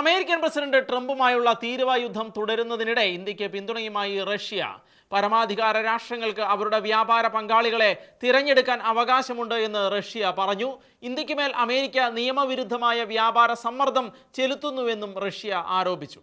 American president ട്രംപുമായുള്ള തീരുവായുദ്ധം തുടരുന്നതിനിടെ ഇന്ത്യയ്ക്ക് പിന്തുണയുമായി റഷ്യ. പരമാധികാര രാഷ്ട്രങ്ങൾക്ക് അവരുടെ വ്യാപാര പങ്കാളികളെ തിരഞ്ഞെടുക്കാൻ അവകാശമുണ്ട് എന്ന് റഷ്യ പറഞ്ഞു. ഇന്ത്യയ്ക്ക് മേൽ അമേരിക്ക നിയമവിരുദ്ധമായ വ്യാപാര സമ്മർദ്ദം ചെലുത്തുന്നുവെന്നും റഷ്യ ആരോപിച്ചു.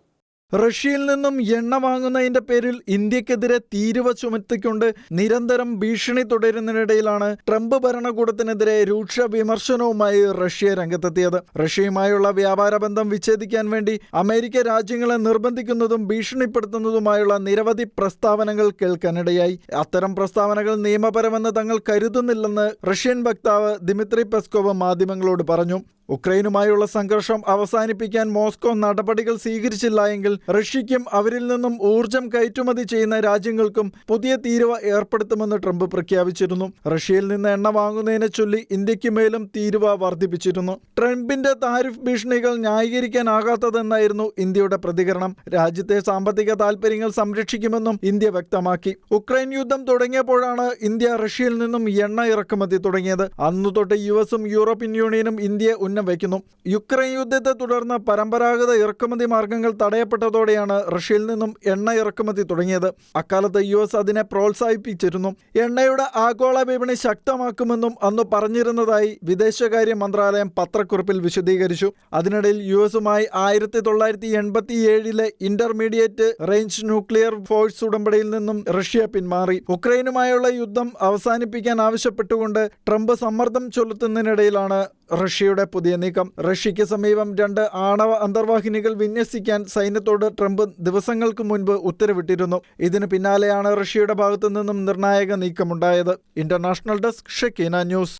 റഷ്യയിൽ നിന്നും എണ്ണ വാങ്ങുന്നതിന്റെ പേരിൽ ഇന്ത്യക്കെതിരെ തീരുവ ചുമത്തിക്കൊണ്ട് നിരന്തരം ഭീഷണി തുടരുന്നതിനിടയിലാണ് ട്രംപ് ഭരണകൂടത്തിനെതിരെ രൂക്ഷ വിമർശനവുമായി റഷ്യ രംഗത്തെത്തിയത്. റഷ്യയുമായുള്ള വ്യാപാര ബന്ധം വിച്ഛേദിക്കാൻ വേണ്ടി അമേരിക്ക രാജ്യങ്ങളെ നിർബന്ധിക്കുന്നതും ഭീഷണിപ്പെടുത്തുന്നതുമായുള്ള നിരവധി പ്രസ്താവനകൾ കേൾക്കാനിടയായി. അത്തരം പ്രസ്താവനകൾ നിയമപരമെന്ന് തങ്ങൾ കരുതുന്നില്ലെന്ന് റഷ്യൻ വക്താവ് ദിമിത്രി പെസ്കോവ് മാധ്യമങ്ങളോട് പറഞ്ഞു. ഉക്രൈനുമായുള്ള സംഘർഷം അവസാനിപ്പിക്കാൻ മോസ്കോ നടപടികൾ സ്വീകരിച്ചില്ല എങ്കിൽ റഷ്യയ്ക്കും അവരിൽ നിന്നും ഊർജം കയറ്റുമതി ചെയ്യുന്ന രാജ്യങ്ങൾക്കും പുതിയ തീരുവ ഏർപ്പെടുത്തുമെന്ന് ട്രംപ് പ്രഖ്യാപിച്ചിരുന്നു. റഷ്യയിൽ നിന്ന് എണ്ണ വാങ്ങുന്നതിനെ ചൊല്ലി ഇന്ത്യയ്ക്ക് മേലും തീരുവ വർദ്ധിപ്പിച്ചിരുന്നു. ട്രംപിന്റെ താരിഫ് ഭീഷണികൾ ന്യായീകരിക്കാനാകാത്തതെന്നായിരുന്നു ഇന്ത്യയുടെ പ്രതികരണം. രാജ്യത്തെ സാമ്പത്തിക താൽപര്യങ്ങൾ സംരക്ഷിക്കുമെന്നും ഇന്ത്യ വ്യക്തമാക്കി. ഉക്രൈൻ യുദ്ധം തുടങ്ങിയപ്പോഴാണ് ഇന്ത്യ റഷ്യയിൽ നിന്നും എണ്ണ ഇറക്കുമതി തുടങ്ങിയത്. അന്നു തൊട്ട് യു എസും യൂറോപ്യൻ യൂണിയനും ഇന്ത്യയെ ഉന്നം വയ്ക്കുന്നു. യുക്രൈൻ യുദ്ധത്തെ തുടർന്ന് പരമ്പരാഗത ഇറക്കുമതി മാർഗങ്ങൾ തടയപ്പെട്ടതോടെയാണ് റഷ്യയിൽ നിന്നും എണ്ണ ഇറക്കുമതി തുടങ്ങിയത്. അക്കാലത്ത് യു എസ് അതിനെ പ്രോത്സാഹിപ്പിച്ചിരുന്നു. എണ്ണയുടെ ആഗോള വിപണി ശക്തമാക്കുമെന്നും അന്ന് പറഞ്ഞിരുന്നതായി വിദേശകാര്യ മന്ത്രാലയം പത്രക്കുറിപ്പിൽ വിശദീകരിച്ചു. അതിനിടയിൽ യു എസുമായി ആയിരത്തി തൊള്ളായിരത്തി എൺപത്തി ഏഴിലെ ഇന്റർമീഡിയറ്റ് റേഞ്ച് ന്യൂക്ലിയർ ഫോഴ്സ് ഉടമ്പടിയിൽ നിന്നും റഷ്യ പിന്മാറി. ഉക്രൈനുമായുള്ള യുദ്ധം അവസാനിപ്പിക്കാൻ ആവശ്യപ്പെട്ടുകൊണ്ട് ട്രംപ് സമ്മർദ്ദം ചെലുത്തുന്നതിനിടയിലാണ് റഷ്യയുടെ പുതിയ നീക്കം. റഷ്യയ്ക്ക് സമീപം രണ്ട് ആണവ അന്തർവാഹിനികൾ വിന്യസിക്കാൻ സൈന്യത്തോട് ട്രംപ് ദിവസങ്ങൾക്ക് മുൻപ് ഉത്തരവിട്ടിരുന്നു. ഇതിന് പിന്നാലെയാണ് റഷ്യയുടെ ഭാഗത്തു നിന്നും നിർണായക നീക്കമുണ്ടായത്. International desk Shakeena news.